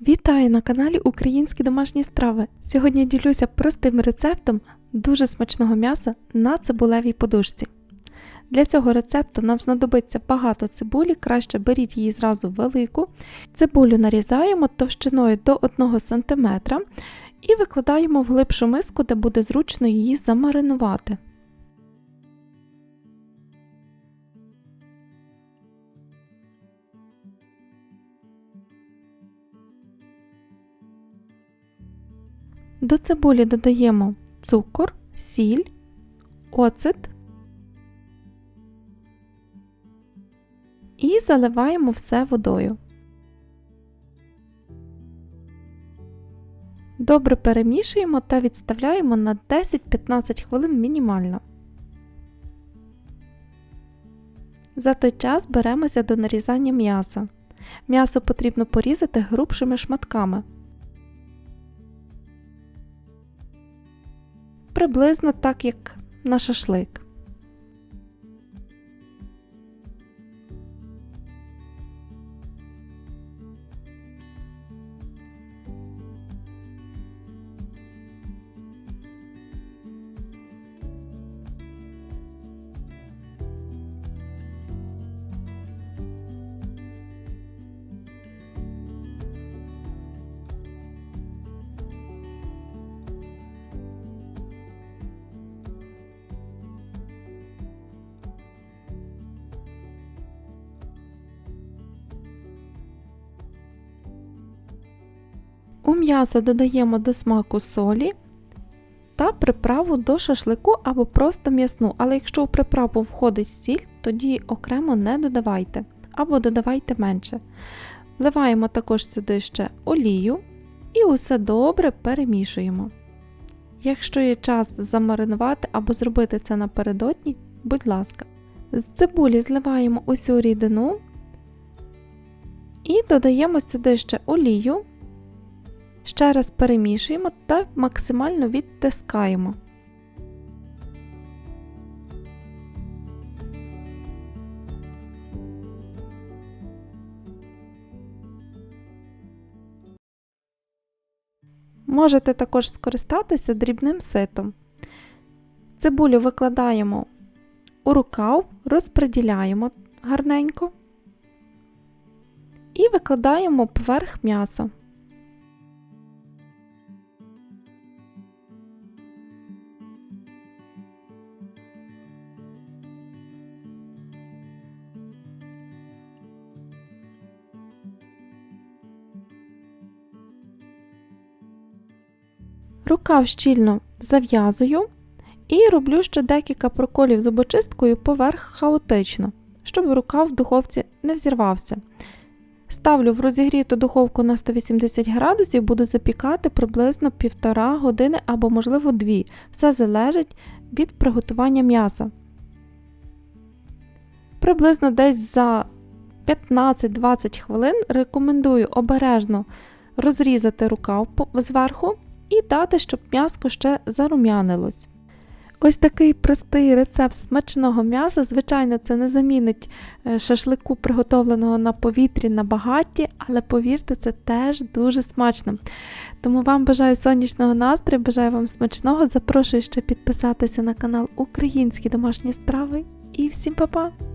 Вітаю на каналі Українські домашні страви. Сьогодні ділюся простим рецептом дуже смачного м'яса на цибулевій подушці. Для цього рецепту нам знадобиться багато цибулі, краще беріть її зразу велику. Цибулю нарізаємо товщиною до 1 см і викладаємо в глибшу миску, де буде зручно її замаринувати. До цибулі додаємо цукор, сіль, оцет і заливаємо все водою. Добре перемішуємо та відставляємо на 10-15 хвилин мінімально. За той час беремося до нарізання м'яса. М'ясо потрібно порізати грубшими шматками. Приблизно так, як на шашлик. У м'ясо додаємо до смаку солі та приправу до шашлику або просто м'ясну, але якщо у приправу входить сіль, тоді окремо не додавайте або додавайте менше. Вливаємо також сюди ще олію і усе добре перемішуємо. Якщо є час замаринувати або зробити це напередодні, будь ласка, з цибулі зливаємо усю рідину і додаємо сюди ще олію. Ще раз перемішуємо та максимально відтискаємо. Можете також скористатися дрібним ситом. Цибулю викладаємо у рукав, розподіляємо гарненько і викладаємо поверх м'яса. Рукав щільно зав'язую і роблю ще декілька проколів зубочисткою поверх хаотично, щоб рукав в духовці не взірвався. Ставлю в розігріту духовку на 180 градусів, буду запікати приблизно 1,5 години або, можливо, 2. Все залежить від приготування м'яса. Приблизно десь за 15-20 хвилин рекомендую обережно розрізати рукав зверху і дати, щоб м'яско ще зарум'янилось. Ось такий простий рецепт смачного м'яса, звичайно, це не замінить е, шашлику, приготовленого на повітрі на багатті, але повірте, це теж дуже смачно. Тому вам бажаю сонячного настрою, бажаю вам смачного. Запрошую ще підписатися на канал Українські домашні страви і всім па-па!